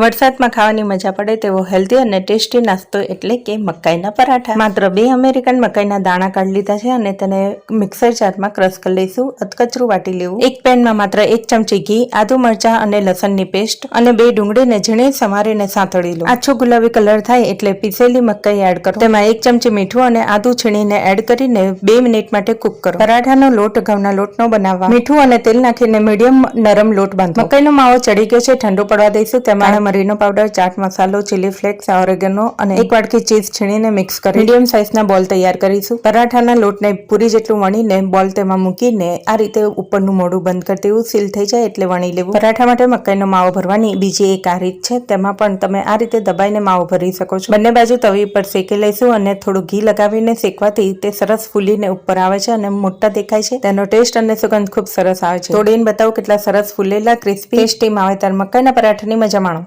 વરસાદમાં ખાવાની મજા પડે તેવો હેલ્ધી અને ટેસ્ટી નાસ્તો એટલે કે મકાઈના પરાઠા. માત્ર બે અમેરિકન મકાઈના દાણા કાઢી લીધા છે અને તેને મિક્સર જારમાં ક્રશ કરી લઈશું. અધકચરું વાટી લેવું. એક પેનમાં માત્ર એક ચમચી ઘી, આદુ મરચાં અને લસણની પેસ્ટ અને બે ડુંગળીને ઝીણી સમારીને સાંતળી લો. આછો ગુલાબી કલર થાય એટલે પીસેલી મકાઈ એડ કરો. તેમાં એક ચમચી મીઠું અને આદુ છીણીને એડ કરીને બે મિનિટ માટે કુક કરો. પરાઠાનો લોટ ઘઉંના લોટનો બનાવવા. મીઠું અને તેલ નાખીને મીડિયમ નરમ લોટ બાંધો. મકાઈનો માવો ચડી ગયો છે, ઠંડો પડવા દઈશું. તેમાં મરીનો પાવડર ચાટ મસાલો ચીલી ફ્લેક્સ ઓરેગનો અને એક વાટકી ચીઝ છીણીને મિક્સ કરી મીડિયમ સાઇઝના બોલ તૈયાર કરીશું. પરાઠાના લોટને પૂરી જેટલું વણીને બોલ તેમાં મૂકીને આ રીતે ઉપરનું મોઢું બંધ કરી દેવું. સીલ થઈ જાય એટલે વણી લેવું. પરાઠા માટે મકાઈનો માવો ભરવાની બીજી એક આ રીત છે. તેમાં પણ તમે આ રીતે દબાઈને માવો ભરી શકો છો. બંને બાજુ તવી પર શેકી લઈશું અને થોડું ઘી લગાવીને શેકવાથી તે સરસ ફૂલીને ઉપર આવે છે અને મોટા દેખાય છે. તેનો ટેસ્ટ અને સુગંધ ખૂબ સરસ આવે છે. તોડીને બતાવું કેટલા સરસ ફૂલેલા ક્રિસ્પી ટેસ્ટી માવેતર મકાઈના પરાઠાની મજા માણો.